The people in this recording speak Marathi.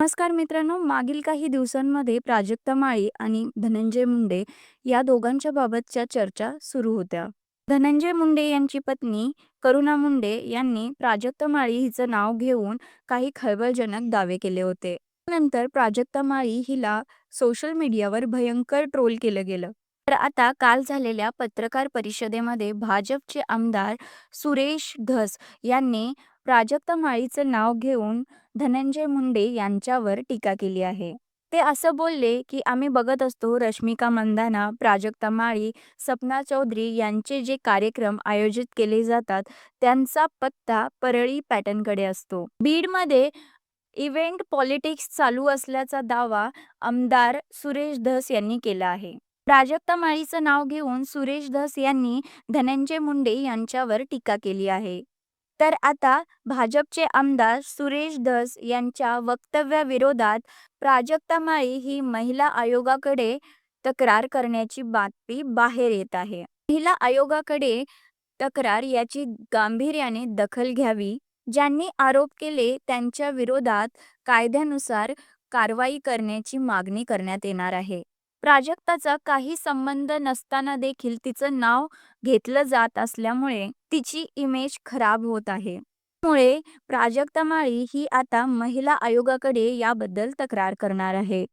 नमस्कार मित्रांनो मागील काही दिवसांमध्ये प्राजक्ता माळी आणि धनंजय मुंडे या दोघांच्या बाबतच्या चर्चा सुरू होत्या. धनंजय मुंडे यांची पत्नी करुणा मुंडे यांनी प्राजक्ता माळी हिचं नाव घेऊन काही खळबळजनक दावे केले होते. नंतर प्राजक्ता माळी हिला सोशल मीडियावर भयंकर ट्रोल केलं गेलं. तर आता काल झालेल्या पत्रकार परिषदेमध्ये भाजपचे आमदार सुरेश धस यांनी प्राजक्ता माळीचं नाव घेऊन धनंजय मुंडे यांच्यावर टीका केली आहे. ते असं बोलले की आम्ही बघत असतो रश्मिका मंदाना प्राजक्ता माळी सपना चौधरी यांचे जे कार्यक्रम आयोजित केले जातात त्यांचा पत्ता परळी पॅटर्नकडे असतो. बीडमध्ये इव्हेंट पॉलिटिक्स चालू असल्याचा दावा आमदार सुरेश धस यांनी केला आहे. प्राजक्ता माळीचं नाव घेऊन सुरेश धस यांनी धनंजय मुंडे यांच्यावर टीका केली आहे. तर आता भाजपचे आमदार सुरेश धस यांच्या वक्तव्याविरोधात प्राजक्ता माळी ही महिला आयोगाकडे तक्रार करण्याची बातमी बाहेर येत आहे. महिला आयोगाकडे तक्रार याची गांभीर्याने दखल घ्यावी ज्यांनी आरोप केले त्यांच्या विरोधात कायद्यानुसार कारवाई करण्याची मागणी करण्यात येणार आहे. प्राजक्ताचा काही संबंध नसताना देखील तिचं नाव घेतलं जात असल्यामुळे तिची इमेज खराब होत आहे. त्यामुळे प्राजक्ता माळी ही आता महिला आयोगाकडे याबद्दल तक्रार करणार आहे.